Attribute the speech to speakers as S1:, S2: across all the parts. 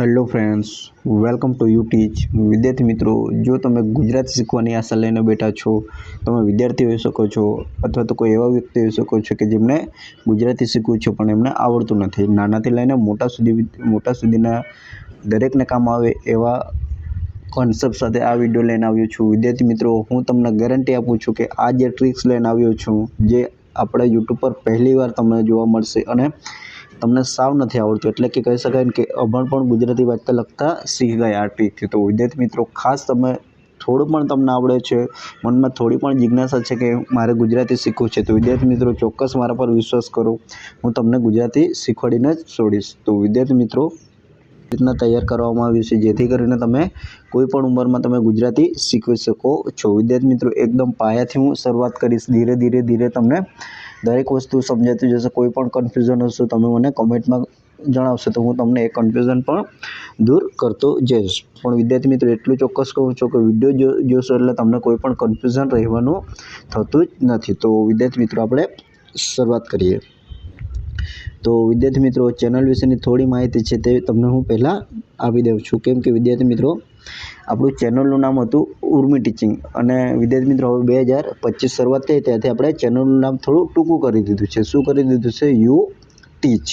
S1: Hello friends welcome to U Teach વિદ્યાર્થી મિત્રો, જો તમે ગુજરાતી શીખવાની આશા લઈને બેઠા છો, તમે વિદ્યાર્થી હોઈ શકો છો, અથવા તો કોઈ એવા વ્યક્તિ હોઈ શકો છો કે જેમને ગુજરાતી શીખવું છે, પણ એમને આવડતું નથી. નાનાથી લઈને મોટા સુધી મોટા સુધીના દરેકને કામ આવે એવા કોન્સેપ્ટ સાથે આ વીડિયો લઈને આવ્યો છું. વિદ્યાર્થી મિત્રો, હું તમને ગેરંટી આપું છું કે આ જે ટ્રિક્સ લઈને આવ્યો છું, જે આપણે યુટ્યુબ પર પહેલી વાર તમને જોવા મળશે અને તમને સાવ નથી આવડતું. એટલે કે કહી શકાય ને કે અભણ પણ ગુજરાતી વાંચતા લખતા શીખી ગયા આ તો વિદ્યાર્થી મિત્રો, ખાસ તમે થોડું પણ તમને આવડે છે, મનમાં થોડી પણ જિજ્ઞાસા છે કે મારે ગુજરાતી શીખવું છે. તો વિદ્યાર્થી મિત્રો, ચોક્કસ મારા પર વિશ્વાસ કરો. હું તમને ગુજરાતી શીખવાડીને જ છોડીશ. તો વિદ્યાર્થી મિત્રો, રીતના તૈયાર કરવામાં આવ્યું છે. જેથી કરીને તમે કોઈ પણ ઉંમરમાં તમે ગુજરાતી શીખવી શકો છો. વિદ્યાર્થી મિત્રો, એકદમ પાયાથી હું શરૂઆત કરીશ. ધીરે ધીરે ધીરે તમને દરેક વસ્તુ સમજાતી જશે, કોઈ પણ કન્ફ્યુઝન હશે, તમે મને કમેન્ટમાં જણાવશો તો હું તમને એ કન્ફ્યુઝન પણ દૂર કરતો જઈશ. પણ વિદ્યાર્થી મિત્રો, એટલું ચોક્કસ કહું છું કે વીડિયો જોશો એટલે તમને કોઈ પણ કન્ફ્યુઝન રહેવાનું થતું જ નથી. તો વિદ્યાર્થી મિત્રો, આપણે શરૂઆત કરીએ. તો વિદ્યાર્થી મિત્રો, ચેનલ વિશેની થોડી માહિતી છે તે તમને હું પહેલાં આપી દઉં છું. કેમ કે વિદ્યાર્થી મિત્રો આપણું ચેનલનું નામ હતું ઉર્મી ટીચિંગ અને વિદ્યાર્થી મિત્રો, હવે બે હજાર પચીસ શરૂઆત થઈ ત્યાંથી આપણે ચેનલનું નામ થોડું ટૂંકું કરી દીધું છે. શું કરી દીધું છે? U Teach.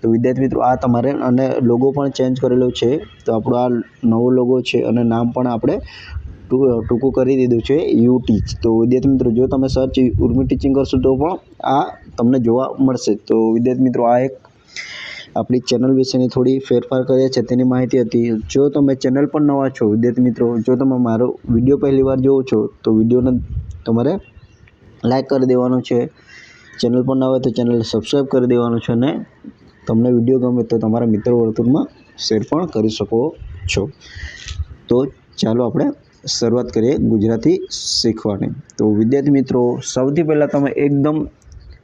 S1: તો વિદ્યાર્થી મિત્રો, આ તમારે અને લોગો પણ ચેન્જ કરેલો છે. તો આપણો આ નવો લોગો છે અને નામ પણ આપણે ટૂંકું કરી દીધું છે યુ ટીચ. તો વિદ્યાર્થી મિત્રો, જો તમે સર્ચ ઉર્મી ટીચિંગ કરશો તો પણ આ તમને જોવા મળશે. તો વિદ્યાર્થી મિત્રો, આ એક આપણી ચેનલ વિશેની થોડી ફેરફાર કર્યા છે, તેની માહિતી હતી. જો તમે ચેનલ પર નવા છો, વિદ્યાર્થી મિત્રો, જો તમે મારો વીડિયો પહેલી વાર જોવો છો, તો વિડીયોને તમારે લાઈક કરી દેવાનો છે. ચેનલ પર ન હોય તો ચેનલ સબસ્ક્રાઈબ કરી દેવાનું છે અને તમને વીડિયો ગમે તો તમારા મિત્ર વર્તુળમાં શેર પણ કરી શકો છો. તો ચાલો આપણે શરૂઆત કરીએ ગુજરાતી શીખવાની. તો વિદ્યાર્થી મિત્રો, સૌથી પહેલાં તમે એકદમ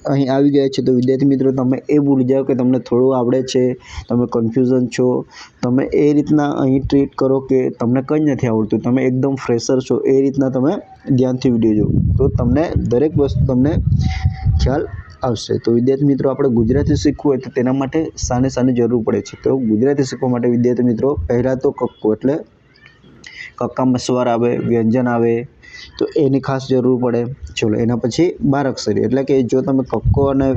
S1: અહીં આવી ગયા છે. તો વિદ્યાર્થી મિત્રો, તમે એ ભૂલી જાઓ કે તમને થોડું આવડે છે, તમે કન્ફ્યુઝન છો. તમે એ રીતના અહીં ટ્રીટ કરો કે તમને કંઈ નથી આવડતું. તમે એકદમ ફ્રેશર છો. એ રીતના તમે ધ્યાનથી વીડિયો જુઓ. તો તમને દરેક વસ્તુ તમને ખ્યાલ આવશે. તો વિદ્યાર્થી મિત્રો, આપણે ગુજરાતી શીખવું હોય તો તેના માટે સાને સાને જરૂર પડે છે. તો ગુજરાતી શીખવા માટે વિદ્યાર્થી મિત્રો, પહેલાં તો કક્કો એટલે કક્કામાં સ્વર આવે, વ્યંજન આવે તો એની ખાસ જરૂર પડે. ચલો, એના પછી બાર અક્ષરી એટલે કે જો તમે કક્કો અને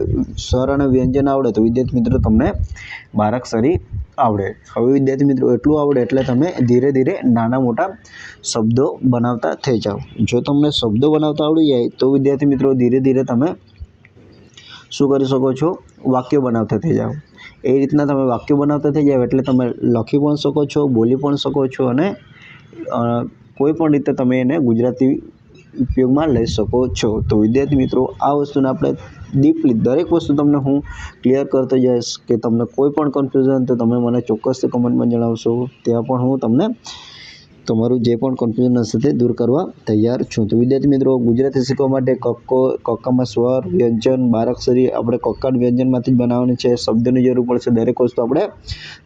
S1: સ્વર અને વ્યંજન આવડે તો વિદ્યાર્થી મિત્રો તમને બાર અક્ષરી આવડે. હવે વિદ્યાર્થી મિત્રો, એટલું આવડે એટલે તમે ધીરે ધીરે નાના મોટા શબ્દો બનાવતા થઈ જાઓ. જો તમને શબ્દો બનાવતા આવડી જાય તો વિદ્યાર્થી મિત્રો ધીરે ધીરે તમે શું કરી શકો છો? વાક્યો બનાવતા થઈ જાઓ. એ રીતના તમે વાક્યો બનાવતા થઈ જાઓ એટલે તમે લખી પણ શકો છો, બોલી પણ શકો છો અને કોઈ પણ રીતે તમે એને ગુજરાતી ઉપયોગમાં લઈ શકો છો. તો વિદ્યાર્થી મિત્રો, આ વસ્તુને આપણે ડીપલી દરેક વસ્તુ તમને હું ક્લિયર કરતો જઈશ કે તમને કોઈ પણ કન્ફ્યુઝન તો તમે મને ચોક્કસથી કમેન્ટમાં જણાવશો. ત્યાં પણ હું તમને તમારું જે પણ કન્ફ્યુઝન હશે તે દૂર કરવા તૈયાર છું. તો વિદ્યાર્થી મિત્રો, ગુજરાતી શીખવા માટે કક્કો, કક્કામાં સ્વર, વ્યંજન, બારાક્ષરી આપણે કક્કાન વ્યંજનમાંથી જ બનાવવાની છે. શબ્દની જરૂર પડશે. દરેક વસ્તુ આપણે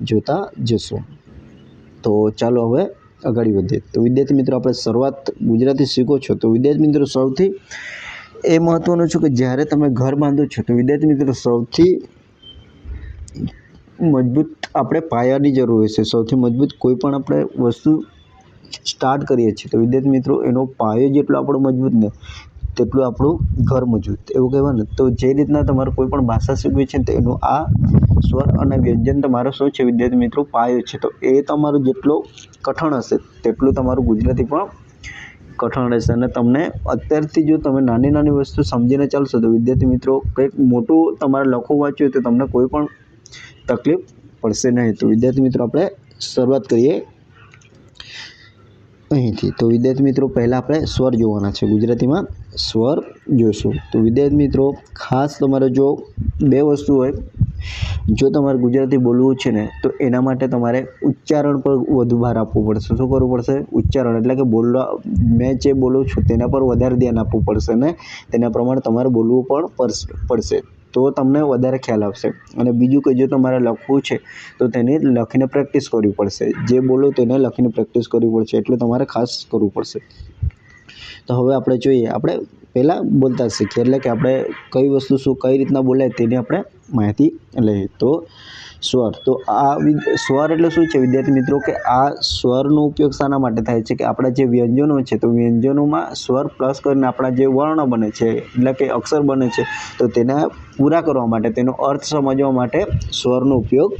S1: જોતા જશું. તો ચાલો હવે આગળ વધીએ તો વિદ્યાર્થી મિત્રો, આપણે શરૂઆત ગુજરાતી શીખો છો. તો વિદ્યાર્થી મિત્રો, સૌથી એ મહત્ત્વનું છે કે જ્યારે તમે ઘર બાંધો છો, તો વિદ્યાર્થી મિત્રો, સૌથી મજબૂત આપણે પાયાની જરૂર હોય છે. સૌથી મજબૂત કોઈ પણ આપણે વસ્તુ સ્ટાર્ટ કરીએ છીએ, તો વિદ્યાર્થી મિત્રો, એનો પાયો જેટલો આપણો મજબૂત ને તેટલું આપણું ઘર મજબૂત. એવું કહેવાનું તો જે રીતના તમારે કોઈ પણ ભાષા શીખવી છે તો એનું આ સ્વર અને વ્યંજન તમારો શું છે વિદ્યાર્થી મિત્રો? પાયો છે. તો એ તમારું જેટલો કઠણ હશે, તેટલું તમારું ગુજરાતી પણ કઠણ રહેશે. અને તમને અત્યારથી જો તમે નાની નાની વસ્તુ સમજીને ચાલશો, તો વિદ્યાર્થી મિત્રો કંઈક મોટું તમારે લખવું વાંચ્યું તો તમને કોઈ પણ તકલીફ પડશે નહીં. તો વિદ્યાર્થી મિત્રો આપણે શરૂઆત કરીએ અહીંથી. તો વિદ્યાર્થી મિત્રો પહેલાં આપણે સ્વર જોવાના છે. ગુજરાતીમાં સ્વર જોઈશું તો વિદ્યાર્થી મિત્રો ખાસ તમારે જો બે વસ્તુ હોય જો તમારે ગુજરાતી બોલવું છે ને, તો એના માટે તમારે ઉચ્ચારણ પર વધુ ભાર આપવું પડશે. શું કરવું પડશે? ઉચ્ચારણ. એટલે કે બોલવા, મેં જે બોલું છું તેના પર વધારે ધ્યાન આપવું પડશે ને તેના પ્રમાણે તમારે બોલવું પણ પડશે. તો તમને વધારે ખ્યાલ આવશે. અને બીજું કે જો તમારે લખવું છે, તો તેને લખીને પ્રેક્ટિસ કરવી પડશે. જે બોલો તેને લખીને પ્રેક્ટિસ કરવી પડશે. એટલે તમારે ખાસ કરવું પડશે. તો હવે આપણે જોઈએ, આપણે પહેલાં બોલતા શીખીએ. એટલે કે આપણે કઈ વસ્તુ શું, કઈ રીતના બોલાય તેની આપણે માહિતી લઈએ. તો સ્વર. તો આ સ્વર એટલે શું છે? વિદ્યાર્થી મિત્રો, કે આ સ્વરનો ઉપયોગ શાના માટે થાય છે કે આપણા જે વ્યંજનો છે, તો વ્યંજનોમાં સ્વર પ્લસ કરીને આપણા જે વર્ણ બને છે, એટલે કે અક્ષર બને છે, તો તેને પૂરા કરવા માટે, તેનો અર્થ સમજવા માટે સ્વરનો ઉપયોગ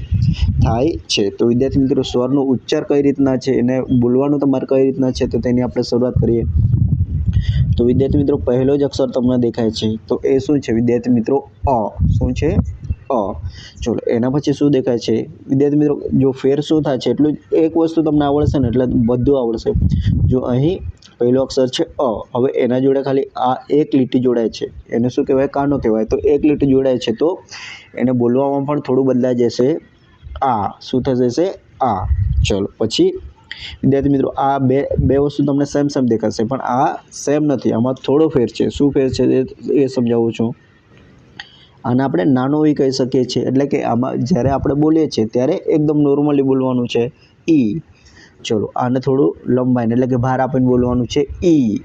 S1: થાય છે. તો વિદ્યાર્થી મિત્રો, સ્વરનો ઉચ્ચાર કઈ રીતના છે, એને બોલવાનું તમારે કઈ રીતના છે, તો તેની આપણે શરૂઆત કરીએ. તો વિદ્યાર્થી મિત્રો, પહેલો જ અક્ષર તમને દેખાય છે. તો એ શું છે? વિદ્યાર્થી મિત્રો, અ. શું છે? અ. ચલો, એના પછી શું દેખાય છે? વિદ્યાર્થી મિત્રો, જો ફેર શું થાય છે? એટલું જ એક વસ્તુ તમને આવડશે ને, એટલે બધું આવડશે. જો અહીં પહેલો અક્ષર છે અ. હવે એના જોડે ખાલી આ એક લીટી જોડાય છે. એને શું કહેવાય? કાનો કહેવાય. તો એક લીટી જોડાય છે તો એને બોલવામાં પણ થોડું બદલાઈ જશે. આ. શું થશે? આ. ચલો, પછી વિદ્યાર્થી મિત્રો, આ બે બે વસ્તુ તમને સેમ સેમ દેખાશે, પણ આ સેમ નથી. આમાં થોડો ફેર છે. શું ફેર છે એ એ સમજાવું છું. આને આપણે નાનો ઈ કહી શકીએ છીએ. એટલે કે આમાં જ્યારે આપણે બોલીએ છીએ, ત્યારે એકદમ નોર્મલી બોલવાનું છે ઈ. ચલો, આને થોડું લંબાઈને, એટલે કે ભાર આપીને બોલવાનું છે ઈ.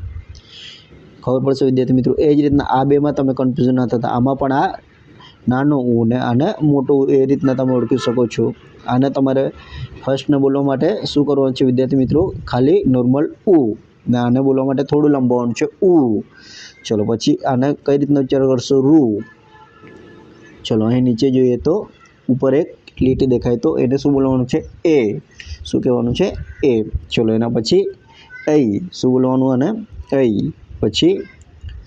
S1: ખબર પડશે વિદ્યાર્થી મિત્રો, એ જ રીતના આ બેમાં તમે કન્ફ્યુઝન ન થતા. આમાં પણ આ નાનો ઉ ને આને મોટું એ રીતના તમે ઓળખી શકો છો. આને તમારે ફર્સ્ટને બોલવા માટે શું કરવાનું છે વિદ્યાર્થી મિત્રો? ખાલી નોર્મલ ઉ ને આને બોલવા માટે થોડું લંબાવવાનું છે ઉ ચલો પછી આને કઈ રીતના ઉચ્ચાર કરશો? રૂ ચલો અહીં નીચે જોઈએ તો ઉપર એક લીટી દેખાય તો એને શું બોલવાનું છે? એ. શું કહેવાનું છે? એ. ચલો એના પછી ઐ. શું બોલવાનું અને ઐ. પછી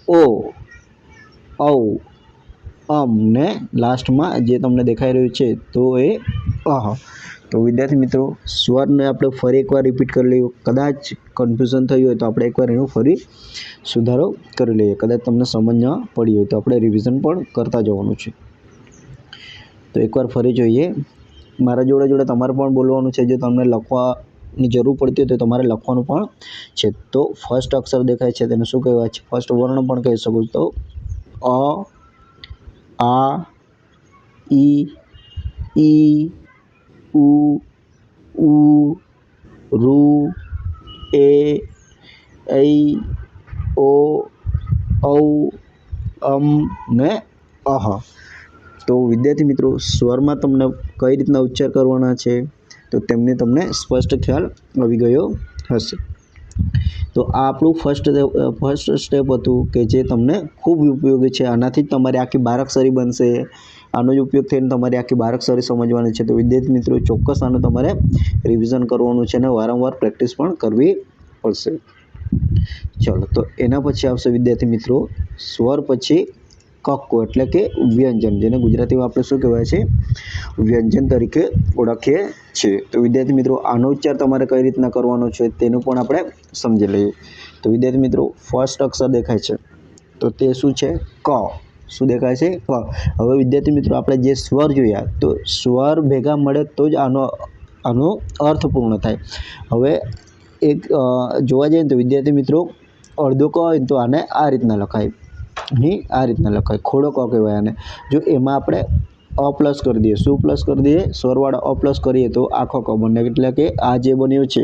S1: ઓ. ઔ. અમ ને લાસ્ટમાં જે તમને દેખાઈ રહ્યું છે તો એ, અહ, તો વિદ્યાર્થી મિત્રો, સ્વરને આપણે ફરી એકવાર રિપીટ કરી લઈએ. કદાચ કન્ફ્યુઝન થયું હોય તો આપણે એકવાર એનો ફરી સુધારો કરી લઈએ. કદાચ તમને સમજ ન પડી હોય તો આપણે રિવિઝન પણ કરતા જવાનું છે. તો એકવાર ફરી જોઈએ. મારા જોડે જોડે તમારે પણ બોલવાનું છે. જો તમને લખવાની જરૂર પડતી હોય તો તમારે લખવાનું પણ છે. તો ફર્સ્ટ અક્ષર દેખાય છે. તેને શું કહેવાય છે? ફર્સ્ટ વર્ણ પણ કહી શકું તો અ આ, ઈ ઈ, ઉ ઉ, રૂ, એ, ઐ, ઓ, ઔ, અમ, ને અહ. તો વિદ્યાર્થી મિત્રો, સ્વરમાં તમને કઈ રીતના ઉચ્ચાર કરવાના છે? તો તેમને તમને સ્પષ્ટ ખ્યાલ આવી ગયો હશે. તો આ આપણું ફર્સ્ટ ફર્સ્ટ સ્ટેપ હતું કે જે તમને ખૂબ ઉપયોગી છે. આનાથી જ તમારી આખી બારાક્ષરી બનશે. આનો જ ઉપયોગ થઈને તમારી આખી બારાક્ષરી સમજવાની છે. તો વિદ્યાર્થી મિત્રો, ચોક્કસ આનું તમારે રિવિઝન કરવાનું છે અને વારંવાર પ્રેક્ટિસ પણ કરવી પડશે. ચલો, તો એના પછી આવશે વિદ્યાર્થી મિત્રો, સ્વર પછી કક્કો એટલે કે વ્યંજન, જેને ગુજરાતીમાં આપણે શું કહેવાય છે? વ્યંજન તરીકે ઓળખીએ છીએ. તો વિદ્યાર્થી મિત્રો, આનો ઉચ્ચાર તમારે કઈ રીતના કરવાનો છે તેનું પણ આપણે સમજી લઈએ. તો વિદ્યાર્થી મિત્રો ફર્સ્ટ અક્ષર દેખાય છે. તો તે શું છે? ક. શું દેખાય છે? ક. હવે વિદ્યાર્થી મિત્રો, આપણે જે સ્વર જોયા, તો સ્વર ભેગા મળે તો જ આનો આનો અર્થ પૂર્ણ થાય. હવે એક જોવા જઈએ તો વિદ્યાર્થી મિત્રો, અડધો ક હોય ને તો આને આ રીતના લખાય. અહીં આ રીતના લખાય. ખોડો ક કહેવાય આને. જો એમાં આપણે અ પ્લસ કરી દઈએ. શું પ્લસ કરી દઈએ? સ્વરવાળા અ પ્લસ કરીએ તો આખો ક બને. એટલે કે આ જે બન્યું છે,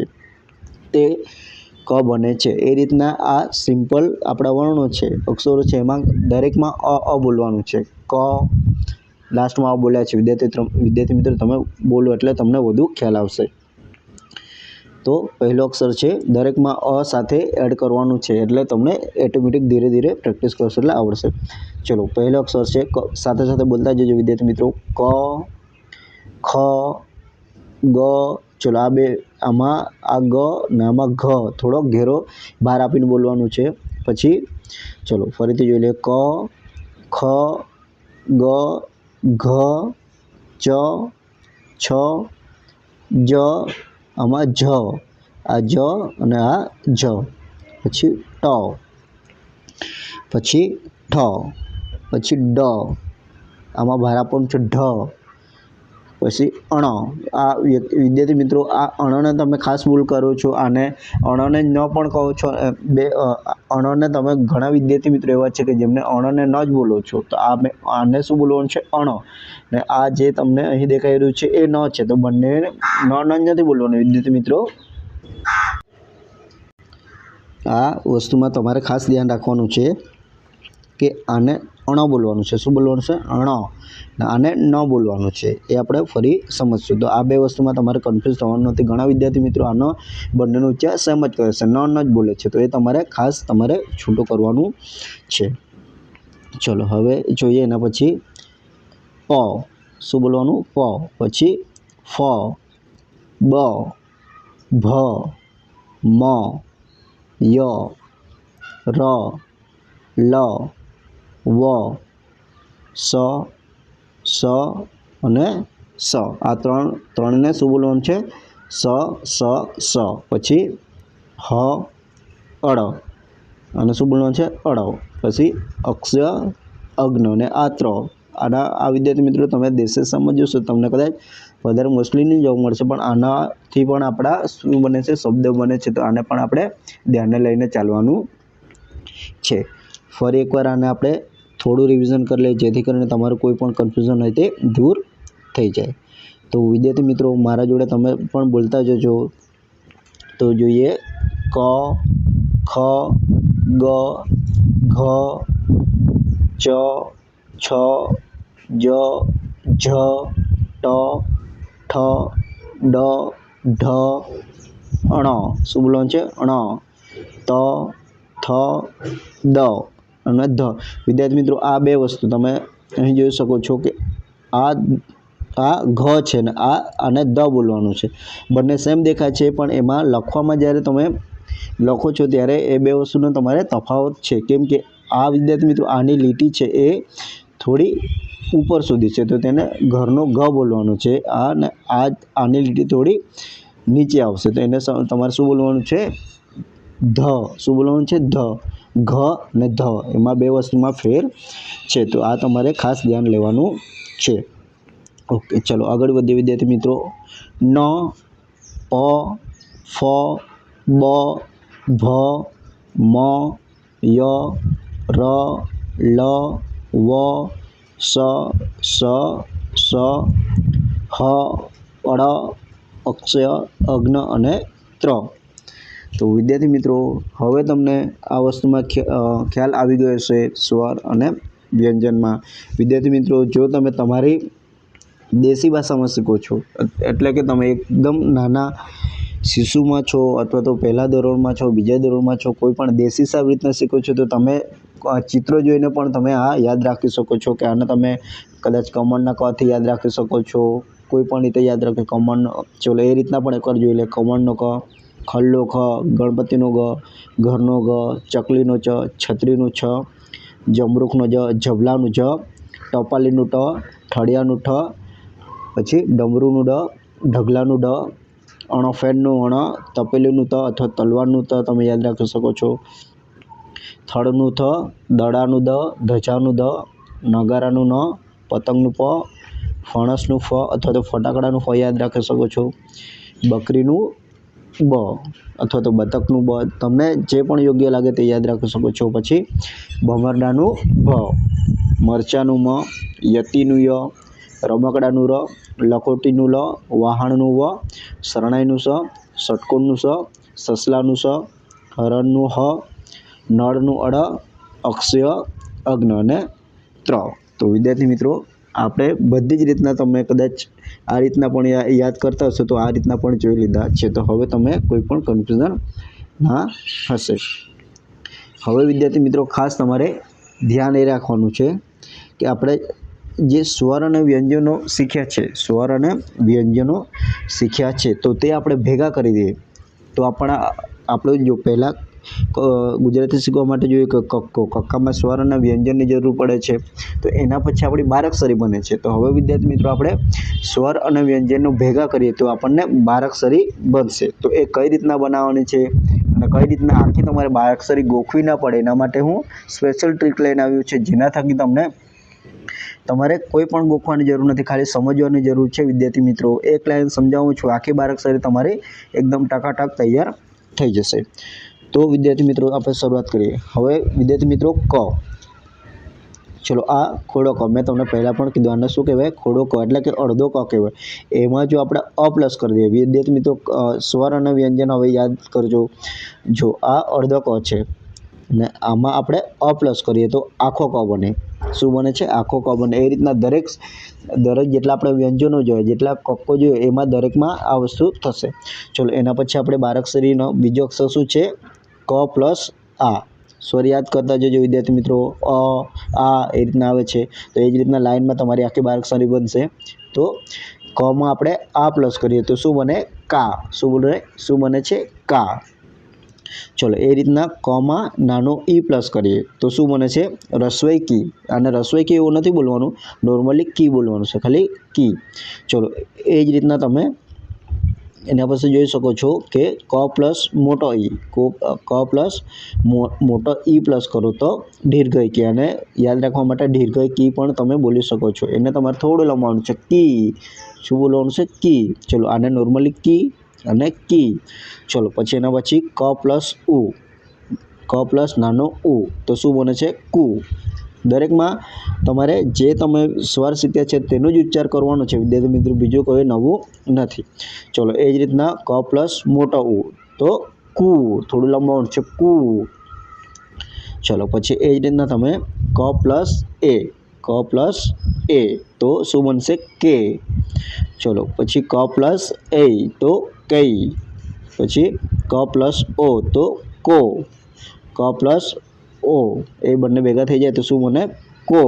S1: તે ક બને છે. એ રીતના આ સિમ્પલ આપણા વર્ણો છે. અક્ષરો છે એમાં દરેકમાં અ અ બોલવાનું છે. ક, લાસ્ટમાં આ બોલ્યા છે. વિદ્યાર્થી વિદ્યાર્થી મિત્રો, તમે બોલો એટલે તમને વધુ ખ્યાલ આવશે. તો પહેલો અક્ષર છે, દરેકમાં અ સાથે એડ કરવાનું છે એટલે તમને ઓટોમેટિક ધીરે ધીરે પ્રેક્ટિસ કરશો એટલે આવડશે. ચલો, પહેલો અક્ષર છે, ક, સાથે સાથે બોલતા જજો વિદ્યાર્થી મિત્રો. ક, ખ, ગ ચલો આ બે, આમાં આ ગ ને આમાં ઘ થોડો ઘેરો બહાર આપીને બોલવાનું છે. પછી ચલો ફરીથી જોઈ લઈએ ક, ખ, ગ, ઘ, ચ, છ, જ, આમાં જ, આ જ અને આ જ. પછી ટ. પછી ઠ. પછી ડ. આમાં ભાર આપવાનું છે ઢ. પછી અણ. આ વિદ્યાર્થી મિત્રો, આ અણને તમે ખાસ ભૂલ કરો છો. આને અણને ન પણ કહો છો. બે અણને તમે ઘણા વિદ્યાર્થી મિત્રો એવા છે કે જેમને અણને ન જ બોલો છો. તો આ આને શું બોલવાનું છે? અણ. ને આ જે તમને અહીં દેખાઈ રહ્યું છે એ ન છે. તો બંને ન ન નથી બોલવાનું વિદ્યાર્થી મિત્રો. આ વસ્તુમાં તમારે ખાસ ધ્યાન રાખવાનું છે. કે આને અણ બોલવાનું છે. શું બોલવાનું છે? અણ. આને ન બોલવાનું છે. એ આપણે ફરી સમજશું. તો આ બે વસ્તુમાં તમારે કન્ફ્યુઝ થવાનું નથી. ઘણા વિદ્યાર્થી મિત્રો આનો બંનેનો ઉચ્ચાર સેમ જ કરે છે. ન ન જ બોલે છે. તો એ તમારે ખાસ તમારે છૂટું કરવાનું છે. ચલો, હવે જોઈએ એના પછી પ. શું બોલવાનું? પ. પછી ફ. બ. ભ. મ. ય. ર. લ. વ, સ સ અને સ. આ ત્રણ, ત્રણને શું બોલવાનું છે? સ સ સ. પછી હ, અળ. અને શું બોલવાનું છે? અળવ. પછી અક્ષય અગ્ન અને આ ત્ર આના, આ વિદ્યાર્થી મિત્રો, તમે દેશે સમજો છો. તમને કદાચ વધારે મોસ્ટલી નહીં જોવા મળશે, પણ આનાથી પણ આપણા શું બને છે? શબ્દ બને છે. તો આને પણ આપણે ધ્યાને લઈને ચાલવાનું છે. ફરી એકવાર આને આપણે થોડું રિવિઝન કરી લે, જેથી કરીને તમારું કોઈ પણ કન્ફ્યુઝન હોય તે દૂર થઈ જાય. તો વિદ્યાર્થી મિત્રો, મારા જોડે તમે પણ બોલતા જજો. તો જોઈએ, ક, ખ, ગ, ઘ, ચ, છ, જ, ઝ, ટ, ઠ, ડ, ઢ અણ શું બોલવાનું છે? અણ ત, થ, દ. અને ધ વિદ્યાર્થી મિત્રો, આ બે વસ્તુ તમે અહીં જોઈ શકો છો કે આ આ ઘ છે ને આ અને દ બોલવાનું છે. બંને સેમ દેખાય છે, પણ એમાં લખવામાં જ્યારે તમે લખો છો ત્યારે એ બે વસ્તુનો તમારે તફાવત છે. કેમ કે આ વિદ્યાર્થી મિત્રો, આની લીટી છે એ થોડી ઉપર સુધી છે, તો તેને ઘરનો ઘ બોલવાનું છે. આ ને આ, આની લીટી થોડી નીચે આવશે, તો એને તમારે શું બોલવાનું છે? ધ. શું બોલવાનું છે? ધ. ઘ ને ધ, એમાં બે વસ્તુમાં ફેર છે. તો આ તમારે ખાસ ધ્યાન લેવાનું છે. ઓકે, ચલો, આગળ વધીએ વિદ્યાર્થી મિત્રો. ન પ ફ, બ, ભ, મ, ય, ર, લ, વ, સ સ સ, હ અળ અક્ષય અગ્ન અને ત્ર. તો વિદ્યાર્થી મિત્રો, હવે તમને આ વસ્તુમાં ખ્યાલ આવી ગયો છે સ્વર અને વ્યંજનમાં. વિદ્યાર્થી મિત્રો, જો તમે તમારી દેશી ભાષામાં શીખો છો એટલે કે તમે એકદમ નાના શિશુમાં છો અથવા તો પહેલા ધોરણમાં છો, બીજા ધોરણમાં છો, કોઈ પણ દેશી સારી રીતના શીખો છો, તો તમે ચિત્રો જોઈને પણ તમે આ યાદ રાખી શકો છો કે આને તમે કદાચ કમળના કથી યાદ રાખી શકો છો. કોઈ પણ રીતે યાદ રાખો કમળનો ચલો એ રીતના પણ એકવાર જોઈ લે કમળનો ક. ખલ્લો ખ, ગણપતિનો ગ, ઘરનો ગ, ચકલીનો ચ, છત્રીનું છ, જમરૂખનો જ જબલાનું જ ટપાલીનું ટ, ઠળિયાનું ઠ, પછી ડમરૂનું ડ, ઢગલાનું ડ અણફેનનું અણ, તપેલીનું ત અથવા તલવારનું ત તમે યાદ રાખી શકો છો. થળનું થ, દડાનું દ, ધજાનું દ, નગારાનું ન, પતંગનું પ, ફણસનું ફ અથવા તો ફટાકડાનું ફ યાદ રાખી શકો છો. બકરીનું બ, અથવા તો બતકનું બ, તમને જે પણ યોગ્ય લાગે તે યાદ રાખી શકો છો. પછી ભમરડાનું ભ મરચાનું મ, યતિનું ય, રમકડાનું ર, લખોટીનું લ, વહાણનું વ, શરણાઈનું સ, ષટકોણનું સ, સસલાનું સ, હરણનું હ, નળનું અડ, અક્ષય, અગ્ન અને ત્ર તો વિદ્યાર્થી મિત્રો, આપણે બધી જ રીતના તમે કદાચ આ રીતના પણ યાદ કરતા હશો તો આ રીતના પણ જોઈ લીધા છે. તો હવે તમે કોઈ પણ કન્ફ્યુઝન ના હશે. હવે વિદ્યાર્થી મિત્રો ખાસ તમારે ધ્યાન એ રાખવાનું છે કે આપણે જે સ્વર અને વ્યંજનો શીખ્યા છે, સ્વર અને વ્યંજનો શીખ્યા છે, તો તે આપણે ભેગા કરી દઈએ. તો આપણા, આપણો જો પહેલાં ગુજરાતી શીખવા માટે જોઈએ કે કક્કો કક્કામાં સ્વર અને વ્યંજનની જરૂર પડે છે, તો એના પછી આપણી બારાક્ષરી બને છે. તો હવે વિદ્યાર્થી મિત્રો આપણે સ્વર અને વ્યંજનનો ભેગા કરીએ તો આપણને બારાક્ષરી બનશે. તો એ કઈ રીતના બનાવવાની છે અને કઈ રીતના આખી તમારે બારાક્ષરી ગોખવી ના પડે એના માટે હું સ્પેશિયલ ટ્રીક લઈને આવ્યું છે. જેના થકી તમને તમારે કોઈ પણ ગોખવાની જરૂર નથી, ખાલી સમજવાની જરૂર છે. વિદ્યાર્થી મિત્રો, એક લાઈન સમજાવું છું. આખી બારાક્ષરી તમારી એકદમ ટકાટક તૈયાર થઈ જશે. તો વિદ્યાર્થી મિત્રો આપણે શરૂઆત કરીએ. હવે વિદ્યાર્થી મિત્રો ક. ચલો, આ ખોડો ક. મેં તમને પહેલાં પણ કીધું, આને શું કહેવાય? ખોડો ક, એટલે કે અડધો ક કહેવાય. એમાં જો આપણે અ પ્લસ કરી દઈએ. વિદ્યાર્થી મિત્રો સ્વર અને વ્યંજન હવે યાદ કરજો. જો આ અડધો ક છે, ને આમાં આપણે અ પ્લસ કરીએ તો આખો ક બને. શું બને છે? આખો ક બને. એ રીતના દરેક દરેક જેટલા આપણે વ્યંજનો જોઈએ, જેટલા કક્કો જોઈએ, એમાં દરેકમાં આ વસ્તુ થશે. ચલો, એના પછી આપણે બારાક્ષરીનો બીજો અક્ષર શું છે? ક પ્લસ આ. સોરી યાદ કરતા જજો વિદ્યાર્થી મિત્રો. અ, આ એ રીતના આવે છે. તો એ જ રીતના લાઇનમાં તમારી આખી બારાક્ષરી બનશે. તો કમાં આપણે આ પ્લસ કરીએ. તો શું બને? કા. શું બને શું બને છે? કા. ચલો, એ રીતના કમાં નાનો ઈ પ્લસ કરીએ. તો શું બને છે? રસોઈ કી. અને રસોઈ કી એવું નથી બોલવાનું. નોર્મલી કી બોલવાનું છે. ખાલી કી. ચલો, એ જ રીતના તમે એના પછી જોઈ શકો છો કે ક પ્લસ મોટો ઈ, ક પ્લસ મોટો ઈ પ્લસ કરો તો દીર્ઘય કી. અને યાદ રાખવા માટે દીર્ઘય કી પણ તમે બોલી શકો છો. એને તમારે થોડું લંબાવવાનું છે. કી. શું બોલવાનું છે? કી. ચલો, આને નોર્મલી કી અને કી. ચલો, પછી એના પછી ક પ્લસ ઉ. ક પ્લસ નાનો ઉ. તો શું બને છે? કુ. દરેકમાં તમારે જે તમે સ્વર શીખ્યા છે તેનો જ ઉચ્ચાર કરવાનો છે. વિદ્યાર્થી મિત્રો, બીજું કોઈ નવું નથી. ચલો, એ જ રીતના ક પ્લસ મોટો ઉ. તો કુ, થોડું લંબાવવાનું છે. કુ. ચલો, પછી એ જ રીતના તમે ક પ્લસ એ. ક પ્લસ એ. તો શું બનશે? કે. ચલો, પછી ક પ્લસ એ તો કઈ પછી ક પ્લસ ઓ. તો કો. ક પ્લસ ઓ, એ બંને ભેગા થઈ જાય તો શું મને કો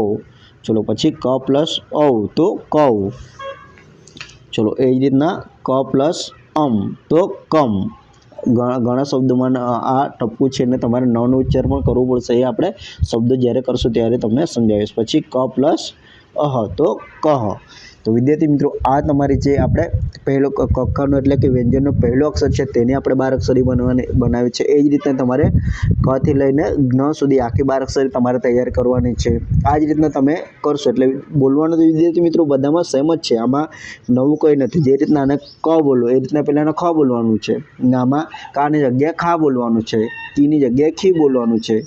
S1: ચલો, પછી ક પ્લસ ઔ તો કૌ ચલો, એ જ રીતના ક પ્લસ અમ તો કમ. ઘણા શબ્દોમાં આ ટપકું છે ને તમારે નનો ઉચ્ચાર પણ કરવો પડશે. એ આપણે શબ્દો જ્યારે કરશું ત્યારે તમને સમજાવીશ. પછી ક પ્લસ અહ તો કહ. તો વિદ્યાર્થી મિત્રો, આ તમારી જે આપણે પહેલો કક્કાનો એટલે કે વ્યંજનનો પહેલો અક્ષર છે તેને આપણે બાર અક્ષરી બનવાની બનાવી છે. એ જ રીતે તમારે કથી લઈને જ્ઞ સુધી આખી બાર અક્ષરી તમારે તૈયાર કરવાની છે. આ જ રીતના તમે કરશો. એટલે બોલવાનું તો વિદ્યાર્થી મિત્રો બધામાં સેમ જ છે. આમાં નવું કંઈ નથી. જે રીતના આને ક બોલો એ રીતના પહેલાં ખ બોલવાનું છે. ને આમાં કાની જગ્યાએ ખા બોલવાનું છે કીની જગ્યાએ ખી બોલવાનું છે.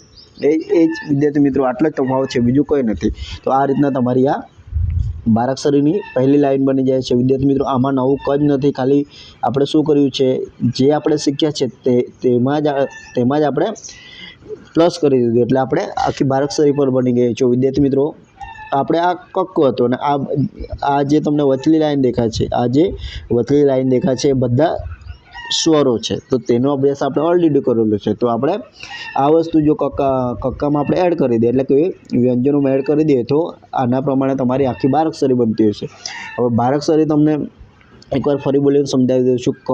S1: એ એ જ વિદ્યાર્થી મિત્રો આટલો જ તફાવત છે. બીજું કંઈ નથી. તો આ રીતના તમારી આ બારાક્ષરીની પહેલી લાઇન બની જાય છે. વિદ્યાર્થી મિત્રો, આમાં નવું કદ નથી. ખાલી આપણે શું કર્યું છે? જે આપણે શીખ્યા છે તે, તેમાં જ તેમાં જ આપણે પ્લસ કરી દીધું. એટલે આપણે આખી બારાક્ષરી પર બની ગઈ છે. વિદ્યાર્થી મિત્રો, આપણે આ કક્કો હતો અને આ આ જે તમને વચલી લાઈન દેખાય છે, આ જે વચલી લાઈન દેખાય છે બધા સ્વરો છે. તો તેનો અભ્યાસ આપણે ઓલરેડી કરેલો છે. તો આપણે આ વસ્તુ જો કક્કા, કક્કામાં આપણે એડ કરી દઈએ, એટલે કે વ્યંજનોમાં એડ કરી દઈએ, તો આના પ્રમાણે તમારી આખી બારક્ષરી બનતી હશે. હવે બારક્ષરી તમને એકવાર ફરી બોલીને સમજાવી દઉં છું ક,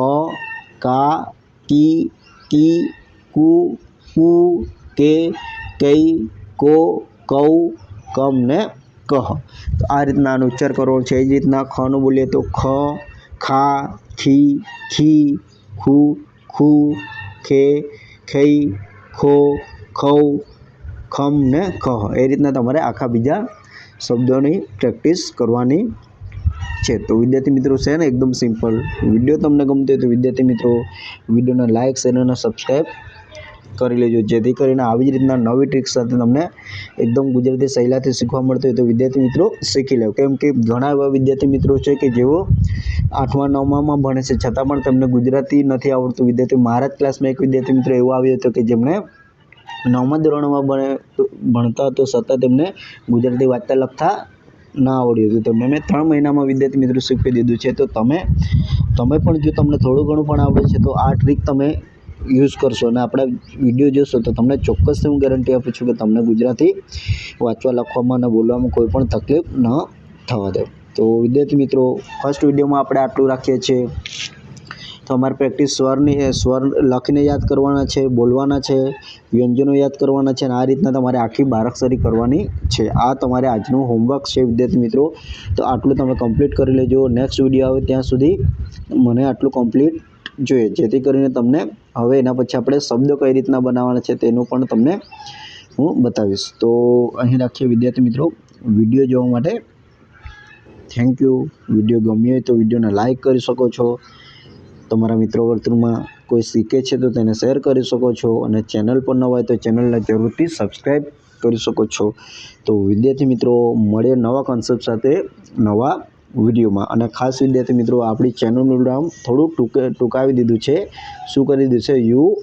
S1: કા, કી કી, કુ કુ, કે, કઈ, કો કૌ કમ ને કહ. તો આ રીતના આનો ઉચ્ચાર કરવો છે. એ જ રીતના ખનું બોલીએ તો ખ, ખા, ખી ખી ખુ ખુ, ખે, ખૈ, ખો, ખૌ, ખમ ને ખ. એ રીતના તમારે આખા બીજા શબ્દોની પ્રેક્ટિસ કરવાની છે. તો વિદ્યાર્થી મિત્રો છે ને, એકદમ સિમ્પલ. વીડિયો તમને ગમતો હોય તો વિદ્યાર્થી મિત્રો વિડીયોને લાઇક શેર અને સબસ્ક્રાઈબ કરી લેજો. જેથી કરીને આવી જ રીતના નવી ટ્રીક સાથે તમને એકદમ ગુજરાતી સહેલાથી શીખવા મળતું હોય તો વિદ્યાર્થી મિત્રો શીખી લેવો કેમ કે ઘણા એવા વિદ્યાર્થી મિત્રો છે કે જેઓ આઠમા, નવમામાં ભણે છે. છતાં પણ તેમને ગુજરાતી નથી આવડતું. વિદ્યાર્થી મારા જ ક્લાસમાં એક વિદ્યાર્થી મિત્રો એવો આવ્યો હતો કે જેમણે નવમા ધોરણમાં ભણે, ભણતા હતો છતાં તેમને ગુજરાતી વાંચતા લખતા ના આવડ્યું હતું. તમને મેં ત્રણ મહિનામાં વિદ્યાર્થી મિત્રો શીખવી દીધું છે. તો તમે તમે પણ જો તમને થોડું ઘણું પણ આવડે છે, તો આ ટ્રીક તમે યુઝ કરશો અને આપણા વીડિયો જોશો તો તમને ચોક્કસથી હું ગેરંટી આપું છું કે તમને ગુજરાતી વાંચવા, લખવામાં અને બોલવામાં કોઈ પણ તકલીફ ન થવા દે. તો વિદ્યાર્થી મિત્રો ફર્સ્ટ વિડીયોમાં આપણે આટલું રાખીએ છીએ. તો અમારે પ્રેક્ટિસ સ્વરની સ્વર લખીને યાદ કરવાના છે, બોલવાના છે, વ્યંજનો યાદ કરવાના છે અને આ રીતના તમારે આખી બારાક્ષરી કરવાની છે. આ તમારે આજનું હોમવર્ક છે વિદ્યાર્થી મિત્રો. તો આટલું તમે કમ્પ્લીટ કરી લેજો. નેક્સ્ટ વીડિયો આવે ત્યાં સુધી મને આટલું કમ્પ્લીટ જોઈએ. જેથી કરીને તમને હવે એના પછી આપણે શબ્દો કઈ રીતના બનાવવાના છે તેનું પણ તમને હું બતાવીશ. તો અહીં રાખીએ વિદ્યાર્થી મિત્રો, વીડિયો જોવા માટે થેન્ક યુ વીડિયો ગમ્યો હોય તો વિડીયોને લાઇક કરી શકો છો. તમારા મિત્રો વર્તુળમાં કોઈ શીખે છે તો તેને શેર કરી શકો છો અને ચેનલ પર ન હોય તો ચેનલને જરૂરથી સબસ્ક્રાઈબ કરી શકો છો. તો વિદ્યાર્થી મિત્રો મળે નવા કોન્સેપ્ટ સાથે નવા વિડીયોમાં. અને ખાસ વિદ્યાર્થી મિત્રો, આપણી ચેનલનું નામ થોડું ટૂંક ટૂંકાવી દીધું છે. શું કરી દીધું છે? U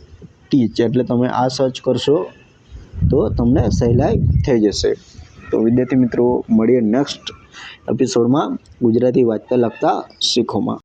S1: Teach. એટલે તમે આ સર્ચ કરશો તો તમને સહેલાઈ થઈ જશે. તો વિદ્યાર્થી મિત્રો, મળીએ નેક્સ્ટ એપિસોડમાં ગુજરાતી વાંચતા લખતા શીખોમાં.